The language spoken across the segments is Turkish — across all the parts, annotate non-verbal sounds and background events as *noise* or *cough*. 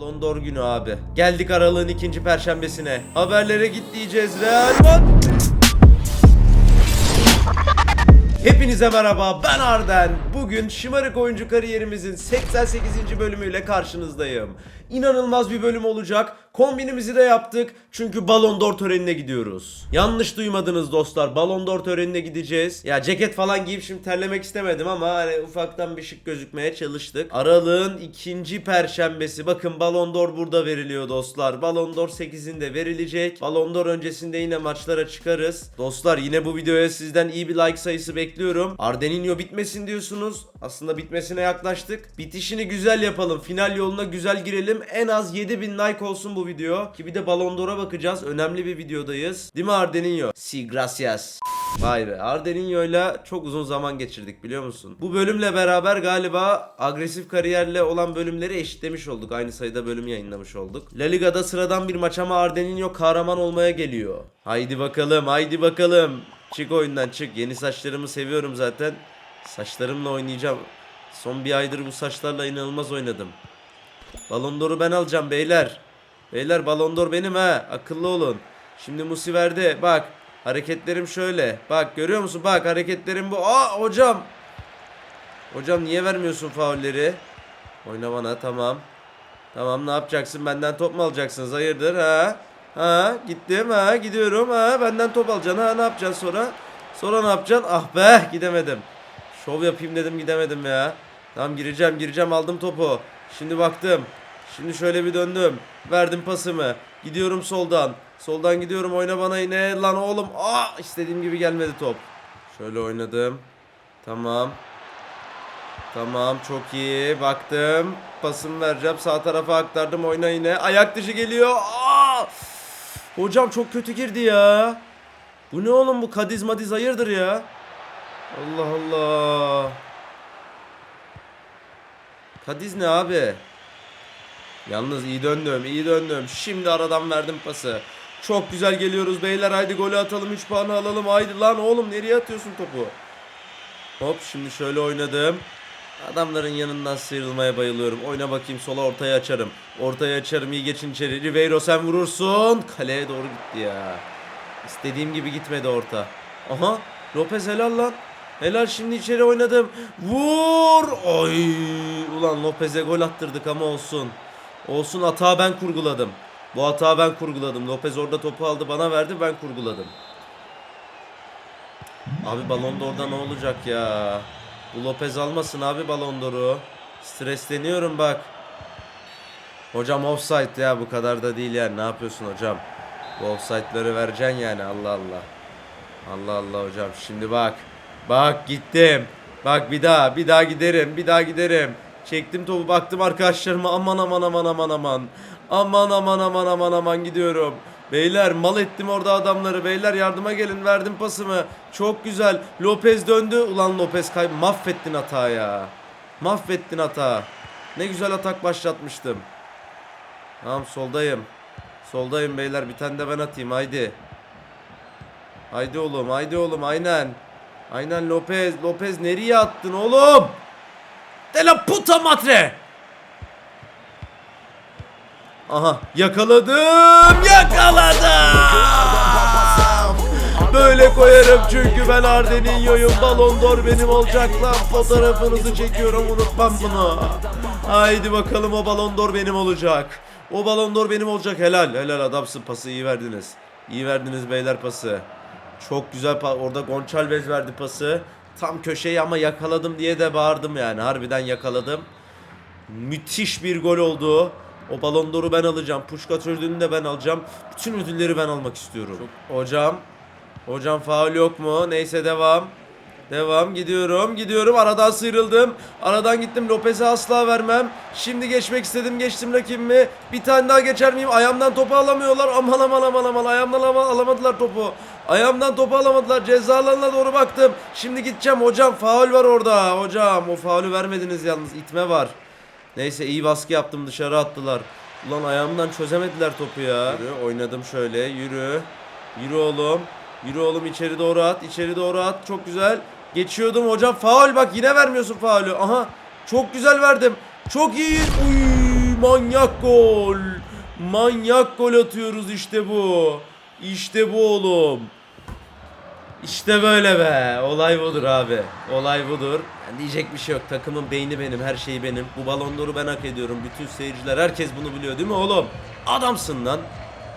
Ballon d'Or günü abi. Geldik aralığın ikinci perşembesine. Haberlere git diyeceğiz Real. Hepinize merhaba ben Arden. Bugün şımarık oyuncu kariyerimizin 88. bölümüyle karşınızdayım. İnanılmaz bir bölüm olacak. Kombinimizi de yaptık çünkü Ballon d'Or törenine gidiyoruz. Yanlış duymadınız dostlar. Ballon d'Or törenine gideceğiz. Ya ceket falan giyip şimdi terlemek istemedim ama hani ufaktan bir şık gözükmeye çalıştık. Aralığın ikinci perşembesi. Bakın Ballon d'Or burada veriliyor dostlar. Ballon d'Or 8'inde verilecek. Ballon d'Or öncesinde yine maçlara çıkarız. Dostlar yine bu videoya sizden iyi bir like sayısı bekliyorum. Ardeninho bitmesin diyorsunuz. Aslında bitmesine yaklaştık. Bitişini güzel yapalım. Final yoluna güzel girelim. En az 7000 like olsun bu video. Ki bir de Ballon d'Or'a bakacağız. Önemli bir videodayız. Değil mi Ardeninho? Si gracias. Vay be Ardeninho'yla çok uzun zaman geçirdik biliyor musun? Bu bölümle beraber galiba agresif kariyerle olan bölümleri eşitlemiş olduk. Aynı sayıda bölüm yayınlamış olduk. La Liga'da sıradan bir maç ama Ardeninho kahraman olmaya geliyor. Haydi bakalım haydi bakalım. Çık oyundan çık. Yeni saçlarımı seviyorum zaten. Saçlarımla oynayacağım. Son bir aydır bu saçlarla inanılmaz oynadım. Balon ben alacağım beyler. Beyler Balon d'Or benim ha. Akıllı olun. Şimdi Musi verdi. Bak. Hareketlerim şöyle. Bak görüyor musun? Bak hareketlerim bu. Aa hocam. Hocam niye vermiyorsun faulleri? Oyna bana tamam. Tamam ne yapacaksın? Benden top mu alacaksınız? Hayırdır ha? Ha gittim ha gidiyorum ha benden top alacaksın ha ne yapacaksın sonra? Sonra ne yapacaksın? Ah be gidemedim. Şov yapayım dedim gidemedim ya. Tamam gireceğim gireceğim aldım topu. Şimdi baktım. Şimdi şöyle bir döndüm. Verdim pasımı. Gidiyorum soldan. Soldan gidiyorum oyna bana yine. Lan oğlum. Aa istediğim gibi gelmedi top. Şöyle oynadım. Tamam. Tamam çok iyi. Baktım. Pasımı vereceğim. Sağ tarafa aktardım. Oyna yine. Ayak dışı geliyor. Aa! Hocam çok kötü girdi ya. Bu ne oğlum bu Kadiz Madiz hayırdır ya? Allah Allah. Kadiz ne abi? Yalnız iyi döndüm, iyi döndüm. Şimdi aradan verdim pası. Çok güzel geliyoruz beyler. Haydi golü atalım, 3 puanı alalım. Haydi lan oğlum nereye atıyorsun topu? Hop şimdi şöyle oynadım. Adamların yanından sıyrılmaya bayılıyorum. Oyna bakayım sola ortaya açarım. Ortaya açarım iyi geçin içeri. Ribeiro sen vurursun. Kaleye doğru gitti ya. İstediğim gibi gitmedi orta. Aha Lopez helal lan. Helal şimdi içeri oynadım. Vur. Oy. Ulan Lopez'e gol attırdık ama olsun. Olsun hata ben kurguladım. Bu hata ben kurguladım. Lopez orada topu aldı bana verdi ben kurguladım. Abi Ballon d'Or'da ne olacak ya? Bu Lopez almasın abi Ballon d'Or'u. Stresleniyorum bak. Hocam offside ya bu kadar da değil yani. Ne yapıyorsun hocam? Bu offside'ları vereceksin yani Allah Allah. Allah Allah hocam. Şimdi bak. Bak gittim. Bak bir daha bir daha giderim. Bir daha giderim. Çektim topu baktım arkadaşlarıma aman aman aman aman aman. Aman aman aman aman aman gidiyorum. Beyler mal ettim orada adamları. Beyler yardıma gelin verdim pasımı. Çok güzel. Lopez döndü. Ulan Lopez kay mahvettin hata ya. Mahvettin hata. Ne güzel atak başlatmıştım. Tamam soldayım. Soldayım beyler bir tane de ben atayım haydi. Haydi oğlum haydi oğlum aynen. Aynen Lopez. Lopez nereye attın oğlum? De la puta madre. Aha yakaladım yakaladım. Böyle koyarım çünkü ben Ardeninho'yum Balon d'Or benim olacak lan. Fotoğrafınızı çekiyorum unutmam bunu. Haydi bakalım o Balon d'Or benim olacak. O Balon d'Or benim olacak. Helal helal. Adamsın pası iyi verdiniz. İyi verdiniz beyler pası. Çok güzel pa- orada Gonçalves verdi pası Tam köşeyi ama yakaladım diye de bağırdım yani harbiden yakaladım Müthiş bir gol oldu. O balon d'Or'u ben alacağım. Puşkat ödülünü de ben alacağım. Bütün ödülleri ben almak istiyorum. Hocam. Hocam faul yok mu? Neyse devam. Devam gidiyorum gidiyorum aradan sıyrıldım aradan gittim Lopez'e asla vermem şimdi geçmek istedim geçtim rakibimi bir tane daha geçer miyim ayağımdan topu alamıyorlar aman aman aman aman ayağımdan ama alamadılar topu ayağımdan topu alamadılar ceza doğru baktım şimdi gideceğim hocam faul var orada hocam o faulü vermediniz yalnız itme var Neyse iyi baskı yaptım dışarı attılar. Ulan ayağımdan çözemediler topu ya. Yürü, oynadım şöyle yürü. Yürü oğlum. Yürü oğlum içeri doğru at. içeri doğru at. Çok güzel. Geçiyordum hocam. Faul bak yine vermiyorsun faulü. Aha. Çok güzel verdim. Çok iyi. Uy, manyak gol. Manyak gol atıyoruz işte bu. İşte bu oğlum. İşte böyle be. Olay budur abi. Olay budur. Yani diyecek bir şey yok. Takımın beyni benim, her şeyi benim. Bu balon d'Or'u ben hak ediyorum. Bütün seyirciler, herkes bunu biliyor değil mi oğlum? Adamsın lan.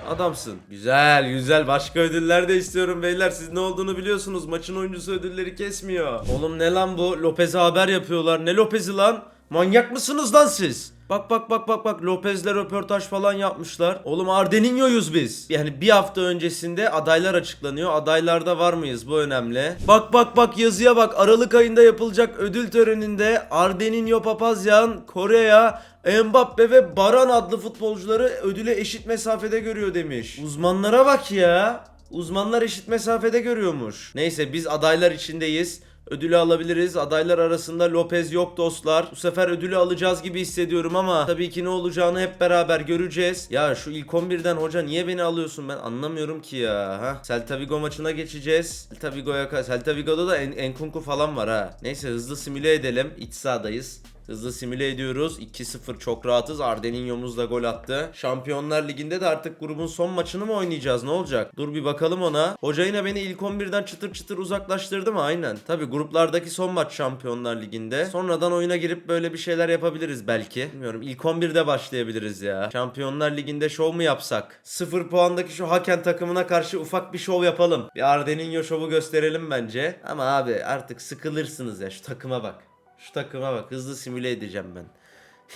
Adamsın. Güzel güzel. Başka ödüller de istiyorum beyler. Siz ne olduğunu biliyorsunuz. Maçın oyuncusu ödülleri kesmiyor. Oğlum ne lan bu? Lopez'e haber yapıyorlar. Ne Lopez'i lan? Manyak mısınız lan siz? Bak bak bak bak bak Lopez'le röportaj falan yapmışlar. Oğlum Ardeninho'yuz biz. Yani bir hafta öncesinde adaylar açıklanıyor. Adaylarda var mıyız? Bu önemli. Bak bak bak yazıya bak. Aralık ayında yapılacak ödül töreninde Ardeninho Papazyan, Kore'ya Mbappe ve Baran adlı futbolcuları ödüle eşit mesafede görüyor demiş. Uzmanlara bak ya. Uzmanlar eşit mesafede görüyormuş. Neyse biz adaylar içindeyiz. Ödülü alabiliriz. Adaylar arasında Lopez yok dostlar. Bu sefer ödülü alacağız gibi hissediyorum ama tabii ki ne olacağını hep beraber göreceğiz. Ya şu ilk 11'den hoca niye beni alıyorsun ben anlamıyorum ki ya. Ha? Celta Vigo maçına geçeceğiz. Celta Vigo'ya Celta Vigo'da da en Enkunku falan var ha. Neyse hızlı simüle edelim. İç sahadayız. Hızlı simüle ediyoruz. 2-0 çok rahatız. Ardeninho'muz da gol attı. Şampiyonlar Ligi'nde de artık grubun son maçını mı oynayacağız? Ne olacak? Dur bir bakalım ona. Hoca yine beni ilk 11'den çıtır çıtır uzaklaştırdı mı? Aynen. Tabi gruplardaki son maç Şampiyonlar Ligi'nde. Sonradan oyuna girip böyle bir şeyler yapabiliriz belki. Bilmiyorum. İlk 11'de başlayabiliriz ya. Şampiyonlar Ligi'nde şov mu yapsak? 0 puandaki şu Haken takımına karşı ufak bir şov yapalım. Bir Ardeninho şovu gösterelim bence. Ama abi artık sıkılırsınız ya. Şu takıma bak. Şu takıma bak hızlı simüle edeceğim ben. *laughs*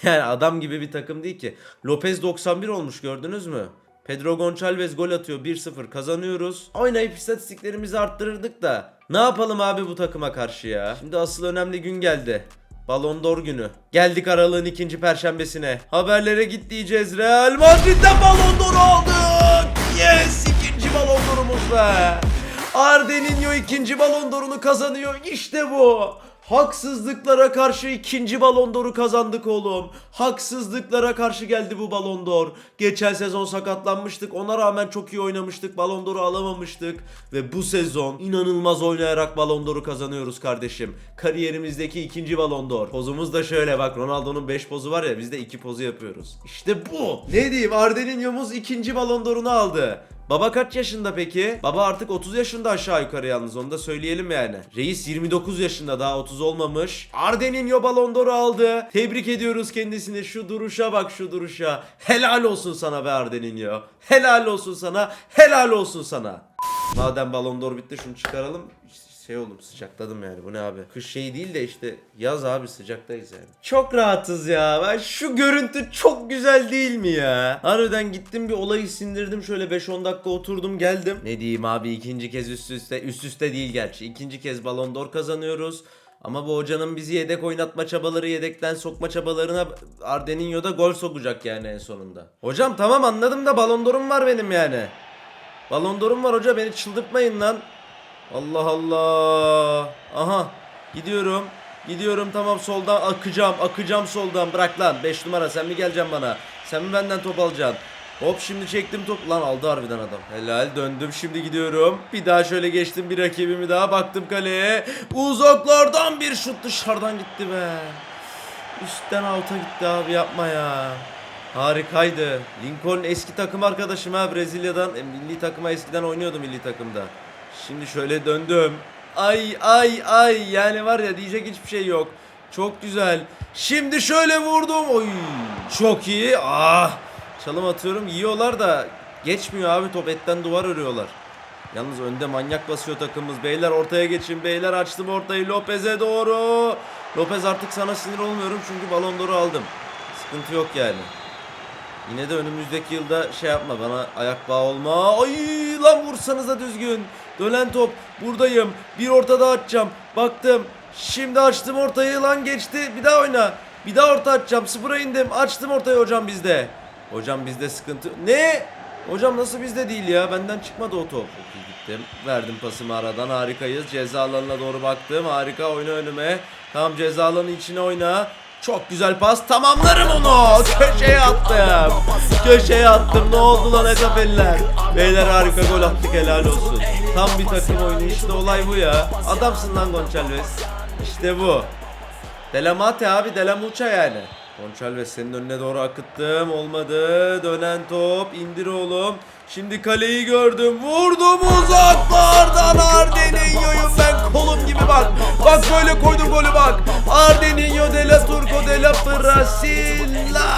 Yani adam gibi bir takım değil ki. Lopez 91 olmuş gördünüz mü? Pedro Gonçalves gol atıyor 1-0 kazanıyoruz. Oynayıp istatistiklerimizi arttırırdık da. Ne yapalım abi bu takıma karşı ya? Şimdi asıl önemli gün geldi. Ballon d'Or günü. Geldik aralığın ikinci perşembesine. Haberlere git diyeceğiz. Real Madrid'den Ballon d'Or aldık. Yes ikinci Ballon d'Or'umuz be. Ardeninho ikinci Ballon d'Or'unu kazanıyor. İşte bu. Haksızlıklara karşı ikinci Ballon d'Or'u kazandık oğlum. Haksızlıklara karşı geldi bu Ballon d'Or. Geçen sezon sakatlanmıştık. Ona rağmen çok iyi oynamıştık. Ballon d'Or'u alamamıştık. Ve bu sezon inanılmaz oynayarak Ballon d'Or'u kazanıyoruz kardeşim. Kariyerimizdeki ikinci Ballon d'Or. Pozumuz da şöyle bak Ronaldo'nun 5 pozu var ya biz de 2 pozu yapıyoruz. İşte bu. Ne diyeyim Ardeninho'muz ikinci Ballon d'Or'unu aldı. Baba kaç yaşında peki? Baba artık 30 yaşında aşağı yukarı yalnız onu da söyleyelim yani. Reis 29 yaşında daha 30 olmamış. Ardeninho Ballon d'Or'u aldı. Tebrik ediyoruz kendisini. Şu duruşa bak şu duruşa. Helal olsun sana be Ardeninho. Helal olsun sana. Helal olsun sana. Madem Ballon d'Or bitti şunu çıkaralım. Şey oldum sıcakladım yani bu ne abi. Kış şey değil de işte yaz abi sıcaktayız yani. Çok rahatız ya. Ben şu görüntü çok güzel değil mi ya? Harbiden gittim bir olayı sindirdim şöyle 5-10 dakika oturdum geldim. Ne diyeyim abi ikinci kez üst üste üst üste değil gerçi. İkinci kez Ballon d'Or kazanıyoruz. Ama bu hocanın bizi yedek oynatma çabaları, yedekten sokma çabalarına Ardeninho da gol sokacak yani en sonunda. Hocam tamam anladım da Ballon d'Or'um var benim yani. Ballon d'Or'um var hoca beni çıldırtmayın lan. Allah Allah. Aha. Gidiyorum. Gidiyorum tamam soldan akacağım. Akacağım soldan. Bırak lan. 5 numara sen mi geleceksin bana? Sen mi benden top alacaksın? Hop şimdi çektim top. Lan aldı harbiden adam. Helal döndüm şimdi gidiyorum. Bir daha şöyle geçtim bir rakibimi daha. Baktım kaleye. Uzaklardan bir şut dışarıdan gitti be. Üstten alta gitti abi yapma ya. Harikaydı. Lincoln eski takım arkadaşım ha Brezilya'dan. E, milli takıma eskiden oynuyordu milli takımda. Şimdi şöyle döndüm. Ay ay ay yani var ya diyecek hiçbir şey yok. Çok güzel. Şimdi şöyle vurdum. Oy çok iyi. Ah. Çalım atıyorum. Yiyorlar da geçmiyor abi top etten duvar örüyorlar. Yalnız önde manyak basıyor takımımız. Beyler ortaya geçin. Beyler açtım ortayı Lopez'e doğru. Lopez artık sana sinir olmuyorum çünkü balon doğru aldım. Sıkıntı yok yani. Yine de önümüzdeki yılda şey yapma bana ayak bağı olma. Ay lan vursanız da düzgün. Dönen top buradayım. Bir ortada atacağım. Baktım. Şimdi açtım ortayı lan geçti. Bir daha oyna. Bir daha orta atacağım. Sıfıra indim. Açtım ortayı hocam bizde. Hocam bizde sıkıntı. Ne? Hocam nasıl bizde değil ya? Benden çıkmadı o top. Çok iyi gittim. Verdim pasımı aradan. Harikayız. Ceza alanına doğru baktım. Harika oyna önüme. Tamam ceza alanı içine oyna. Çok güzel pas. Tamamlarım onu. Köşeye attım. Köşeye attım. Ne oldu lan Ekafeliler? Beyler harika gol attık helal olsun. Tam bir takım oyunu. İşte olay bu ya. Adamsın lan Gonçalves. İşte bu. Delamate abi Delamuça yani. Gonçalves senin önüne doğru akıttım. Olmadı. Dönen top. indir oğlum. Şimdi kaleyi gördüm. Vurdum uzaklardan Ardeninho'yu ben kolum gibi bak. Bak böyle koydum golü bak. Ardeninho de la Turco de la Brasilla.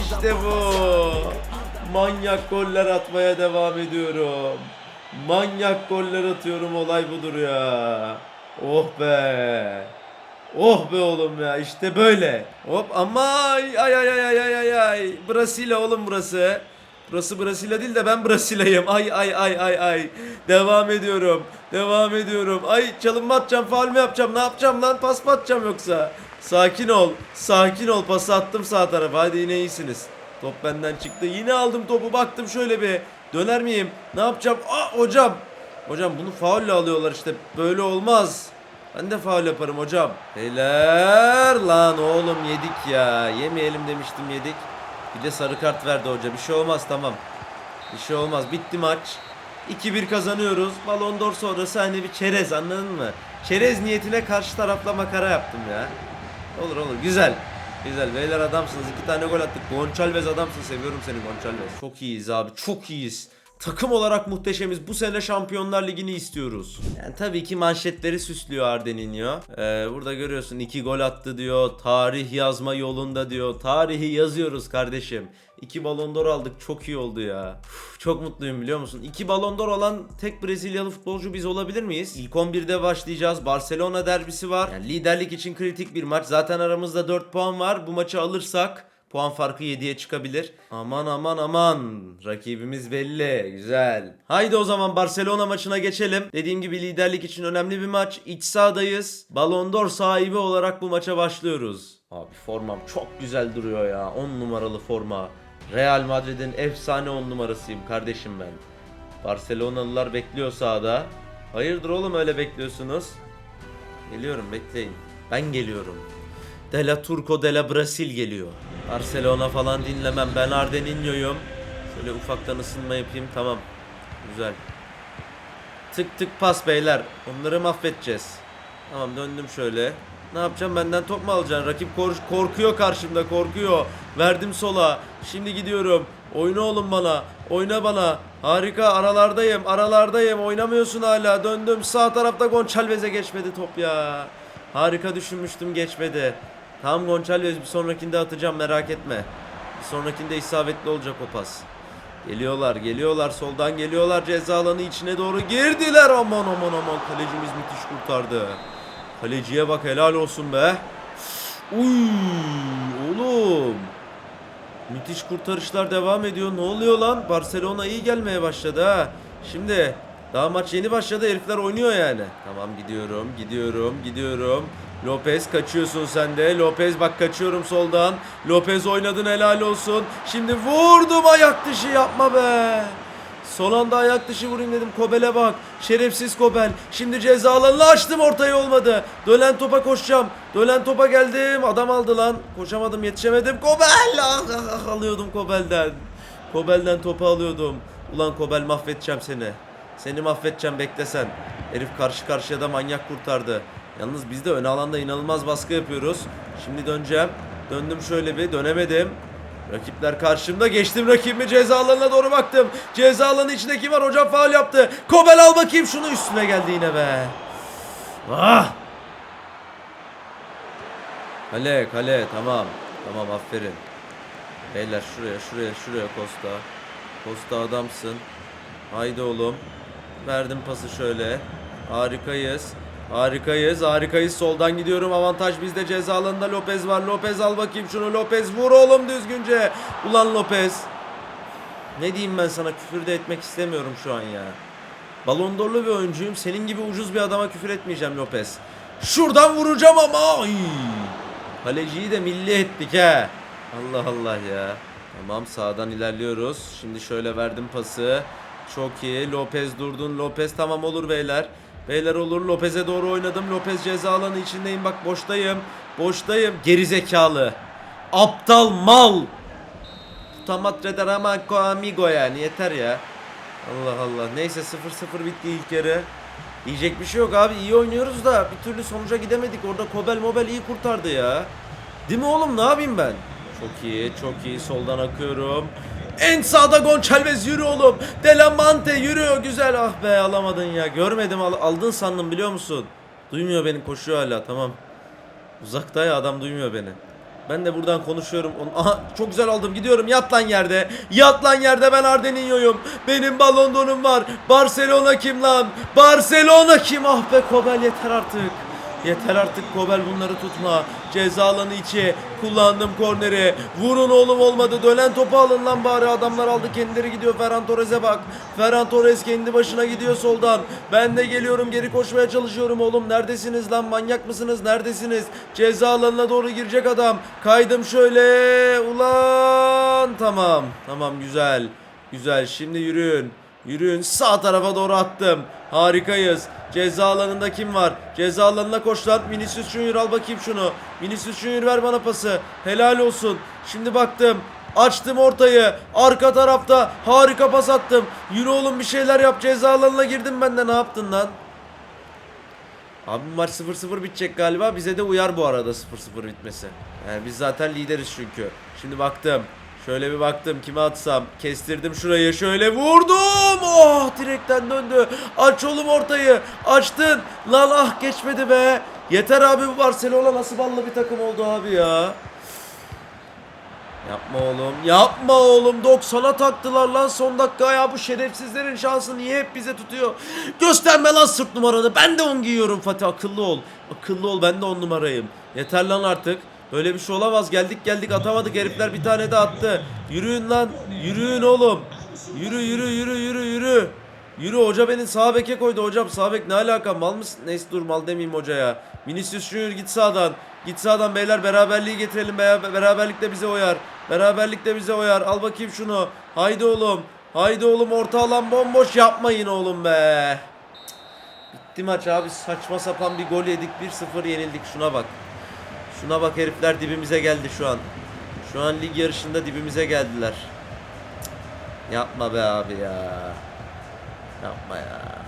İşte bu. Manyak goller atmaya devam ediyorum. Manyak goller atıyorum olay budur ya. Oh be. Oh be oğlum ya işte böyle. Hop ama ay ay ay ay ay ay ay. Brasilia oğlum burası. Burası Brasilia değil de ben Brasilya'yım. Ay ay ay ay ay. Devam ediyorum. Devam ediyorum. Ay çalınma atacağım, faul mü yapacağım? Ne yapacağım lan? Pas mı atacağım yoksa? Sakin ol. Sakin ol. Pası attım sağ tarafa. Hadi yine iyisiniz. Top benden çıktı. Yine aldım topu. Baktım şöyle bir. Döner miyim? Ne yapacağım? Aa hocam. Hocam bunu faulle alıyorlar işte. Böyle olmaz. Ben de faul yaparım hocam. Beyler lan oğlum yedik ya. Yemeyelim demiştim yedik. Bir de sarı kart verdi hoca. Bir şey olmaz tamam. Bir şey olmaz. Bitti maç. 2-1 kazanıyoruz. Ballon d'Or sonrası hani bir çerez anladın mı? Çerez niyetine karşı tarafla makara yaptım ya. Olur olur güzel. Güzel beyler adamsınız. iki tane gol attık. Gonçalves adamsın. Seviyorum seni Gonçalves. Çok iyiyiz abi. Çok iyiyiz. Takım olarak muhteşemiz. Bu sene Şampiyonlar Ligi'ni istiyoruz. Yani tabii ki manşetleri süslüyor Ardeninho. Ee, burada görüyorsun iki gol attı diyor. Tarih yazma yolunda diyor. Tarihi yazıyoruz kardeşim. İki Ballon d'Or aldık. Çok iyi oldu ya. Uf, çok mutluyum biliyor musun? İki Ballon d'Or olan tek Brezilyalı futbolcu biz olabilir miyiz? İlk 11'de başlayacağız. Barcelona derbisi var. Yani liderlik için kritik bir maç. Zaten aramızda 4 puan var. Bu maçı alırsak Puan farkı 7'ye çıkabilir. Aman aman aman. Rakibimiz belli. Güzel. Haydi o zaman Barcelona maçına geçelim. Dediğim gibi liderlik için önemli bir maç. İç sahadayız. Ballon d'Or sahibi olarak bu maça başlıyoruz. Abi formam çok güzel duruyor ya. 10 numaralı forma. Real Madrid'in efsane 10 numarasıyım kardeşim ben. Barcelonalılar bekliyor sahada. Hayırdır oğlum öyle bekliyorsunuz? Geliyorum bekleyin. Ben geliyorum. De la Turco de la Brasil geliyor. Barcelona falan dinlemem. Ben Ardeninho'yum. Şöyle ufaktan ısınma yapayım. Tamam. Güzel. Tık tık pas beyler. Onları mahvedeceğiz. Tamam döndüm şöyle. Ne yapacağım benden top mu alacaksın? Rakip kor- korkuyor karşımda korkuyor. Verdim sola. Şimdi gidiyorum. Oyna oğlum bana. Oyna bana. Harika aralardayım. Aralardayım. Oynamıyorsun hala. Döndüm. Sağ tarafta Gonçalvez'e geçmedi top ya. Harika düşünmüştüm geçmedi. Tamam Gonçalves bir sonrakinde atacağım merak etme. Bir sonrakinde isabetli olacak o pas. Geliyorlar geliyorlar soldan geliyorlar ceza alanı içine doğru girdiler aman aman aman kalecimiz müthiş kurtardı. Kaleciye bak helal olsun be. Uy oğlum. Müthiş kurtarışlar devam ediyor. Ne oluyor lan? Barcelona iyi gelmeye başladı ha. Şimdi daha maç yeni başladı. Herifler oynuyor yani. Tamam gidiyorum, gidiyorum, gidiyorum. Lopez kaçıyorsun sen de. Lopez bak kaçıyorum soldan. Lopez oynadın helal olsun. Şimdi vurdum ayak dışı yapma be. Son anda ayak dışı vurayım dedim. Kobel'e bak. Şerefsiz Kobel. Şimdi ceza alanını açtım ortaya olmadı. Dönen topa koşacağım. Dönen topa geldim. Adam aldı lan. Koşamadım yetişemedim. Kobel. Ah, ah, ah, alıyordum Kobel'den. Kobel'den topu alıyordum. Ulan Kobel mahvedeceğim seni. Seni mahvedeceğim beklesen. Herif karşı karşıya da manyak kurtardı. Yalnız biz de ön alanda inanılmaz baskı yapıyoruz. Şimdi döneceğim. Döndüm şöyle bir dönemedim. Rakipler karşımda geçtim rakibimi ceza alanına doğru baktım. Ceza alanı içinde kim var hocam faul yaptı. Kobel al bakayım şunu üstüne geldi yine be. Ah. Kale kale tamam. Tamam aferin. Beyler şuraya şuraya şuraya Costa. Costa adamsın. Haydi oğlum. Verdim pası şöyle. Harikayız. Harikayız. Harikayız. Soldan gidiyorum. Avantaj bizde. Ceza alanında Lopez var. Lopez al bakayım şunu. Lopez vur oğlum düzgünce. Ulan Lopez. Ne diyeyim ben sana küfür de etmek istemiyorum şu an ya. Balon d'Or'lu bir oyuncuyum. Senin gibi ucuz bir adama küfür etmeyeceğim Lopez. Şuradan vuracağım ama. Ay. Kaleciyi de milli ettik he. Allah Allah ya. Tamam sağdan ilerliyoruz. Şimdi şöyle verdim pası. Çok iyi. Lopez durdun. Lopez tamam olur beyler. Beyler olur. Lopez'e doğru oynadım. Lopez ceza alanı içindeyim. Bak boştayım. Boştayım. Geri zekalı. Aptal mal. Tutamat Rederamaco amigo yani yeter ya. Allah Allah. Neyse 0-0 bitti ilk yarı. Diyecek bir şey yok abi. İyi oynuyoruz da bir türlü sonuca gidemedik. Orada Kobel Mobel iyi kurtardı ya. Değil mi oğlum ne yapayım ben? Çok iyi çok iyi soldan akıyorum. En sağda Gonçalves yürü oğlum. Delamante yürü güzel. Ah be alamadın ya. Görmedim al- aldın sandım biliyor musun? Duymuyor beni koşuyor hala tamam. Uzakta ya adam duymuyor beni. Ben de buradan konuşuyorum. Onu- Aha çok güzel aldım gidiyorum. Yat lan yerde. Yat lan yerde ben Ardeninho'yum. Benim balon donum var. Barcelona kim lan? Barcelona kim? Ah be Kobel yeter artık. Yeter artık Kobel bunları tutma. Ceza alanı içi. Kullandım korneri. Vurun oğlum olmadı. Dönen topu alın lan bari. Adamlar aldı kendileri gidiyor. Ferran Torres'e bak. Ferran Torres kendi başına gidiyor soldan. Ben de geliyorum geri koşmaya çalışıyorum oğlum. Neredesiniz lan? Manyak mısınız? Neredesiniz? Ceza alanına doğru girecek adam. Kaydım şöyle. Ulan. Tamam. Tamam güzel. Güzel. Şimdi yürüyün. Yürüyün sağ tarafa doğru attım. Harikayız. Ceza alanında kim var? Ceza alanına koş lan. Vinicius Junior al bakayım şunu. Vinicius Junior ver bana pası. Helal olsun. Şimdi baktım. Açtım ortayı. Arka tarafta harika pas attım. Yürü oğlum bir şeyler yap. Ceza alanına girdim ben de ne yaptın lan? Abi maç 0-0 bitecek galiba. Bize de uyar bu arada 0-0 bitmesi. Yani biz zaten lideriz çünkü. Şimdi baktım. Şöyle bir baktım kime atsam. Kestirdim şurayı. Şöyle vurdum. Oh direkten döndü. Aç oğlum ortayı. Açtın. Lan ah geçmedi be. Yeter abi bu Barcelona nasıl ballı bir takım oldu abi ya. Yapma oğlum. Yapma oğlum. 90'a taktılar lan son dakika ya. Bu şerefsizlerin şansı niye hep bize tutuyor? Gösterme lan sırt numaranı. Ben de 10 giyiyorum Fatih. Akıllı ol. Akıllı ol. Ben de 10 numarayım. Yeter lan artık. Böyle bir şey olamaz. Geldik geldik atamadık. Herifler bir tane de attı. Yürüyün lan. Yürüyün oğlum. Yürü yürü yürü yürü yürü. Yürü hoca beni sağ beke koydu hocam sağ bek ne alaka mal mısın? Neyse dur mal demeyeyim hocaya. Vinicius Junior git sağdan. Git sağdan beyler beraberliği getirelim. Beraber, beraberlik de bize oyar. Beraberlik de bize oyar. Al bakayım şunu. Haydi oğlum. Haydi oğlum orta alan bomboş yapmayın oğlum be. Bitti maç abi saçma sapan bir gol yedik 1-0 yenildik şuna bak. Şuna bak herifler dibimize geldi şu an. Şu an lig yarışında dibimize geldiler. Yapma be abi ya. Yapma ya.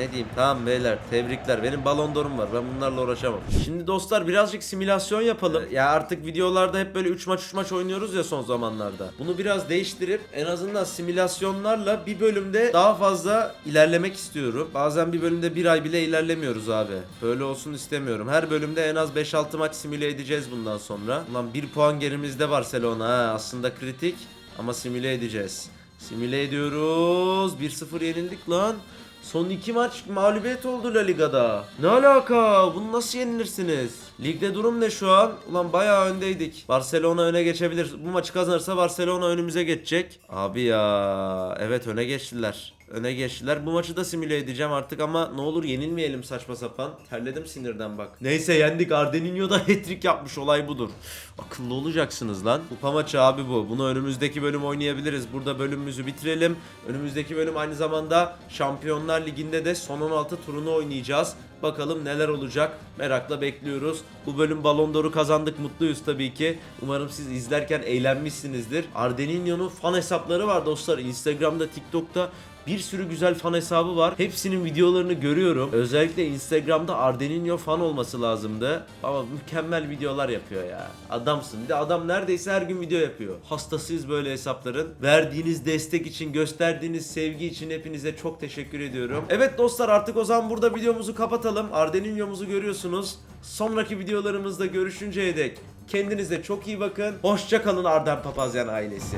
Ne diyeyim tamam beyler tebrikler benim balon d'Or'um var ben bunlarla uğraşamam. Şimdi dostlar birazcık simülasyon yapalım. Ya artık videolarda hep böyle 3 maç 3 maç oynuyoruz ya son zamanlarda. Bunu biraz değiştirip en azından simülasyonlarla bir bölümde daha fazla ilerlemek istiyorum. Bazen bir bölümde bir ay bile ilerlemiyoruz abi. Böyle olsun istemiyorum. Her bölümde en az 5-6 maç simüle edeceğiz bundan sonra. Ulan 1 puan gerimizde Barcelona ha. Aslında kritik ama simüle edeceğiz. Simüle ediyoruz. 1-0 yenildik lan. Son iki maç mağlubiyet oldu La Liga'da. Ne alaka? Bunu nasıl yenilirsiniz? Ligde durum ne şu an? Ulan bayağı öndeydik. Barcelona öne geçebilir. Bu maçı kazanırsa Barcelona önümüze geçecek. Abi ya. Evet öne geçtiler. Öne geçtiler. Bu maçı da simüle edeceğim artık ama ne olur yenilmeyelim saçma sapan. Terledim sinirden bak. Neyse yendik. Ardeninho da *laughs* hat-trick yapmış. Olay budur. Akıllı olacaksınız lan. Kupa maçı abi bu. Bunu önümüzdeki bölüm oynayabiliriz. Burada bölümümüzü bitirelim. Önümüzdeki bölüm aynı zamanda Şampiyonlar Ligi'nde de son 16 turunu oynayacağız. Bakalım neler olacak. Merakla bekliyoruz. Bu bölüm Ballon d'Or'u kazandık. Mutluyuz tabii ki. Umarım siz izlerken eğlenmişsinizdir. Ardeninho'nun fan hesapları var dostlar. Instagram'da, TikTok'ta bir sürü güzel fan hesabı var. Hepsinin videolarını görüyorum. Özellikle Instagram'da Ardeninho fan olması lazımdı. Ama mükemmel videolar yapıyor ya. Adamsın. Bir de adam neredeyse her gün video yapıyor. Hastasıyız böyle hesapların. Verdiğiniz destek için, gösterdiğiniz sevgi için hepinize çok teşekkür ediyorum. Evet dostlar artık o zaman burada videomuzu kapatalım. Ardeninho'muzu görüyorsunuz. Sonraki videolarımızda görüşünceye dek kendinize çok iyi bakın. Hoşça kalın Arden Papazyan ailesi.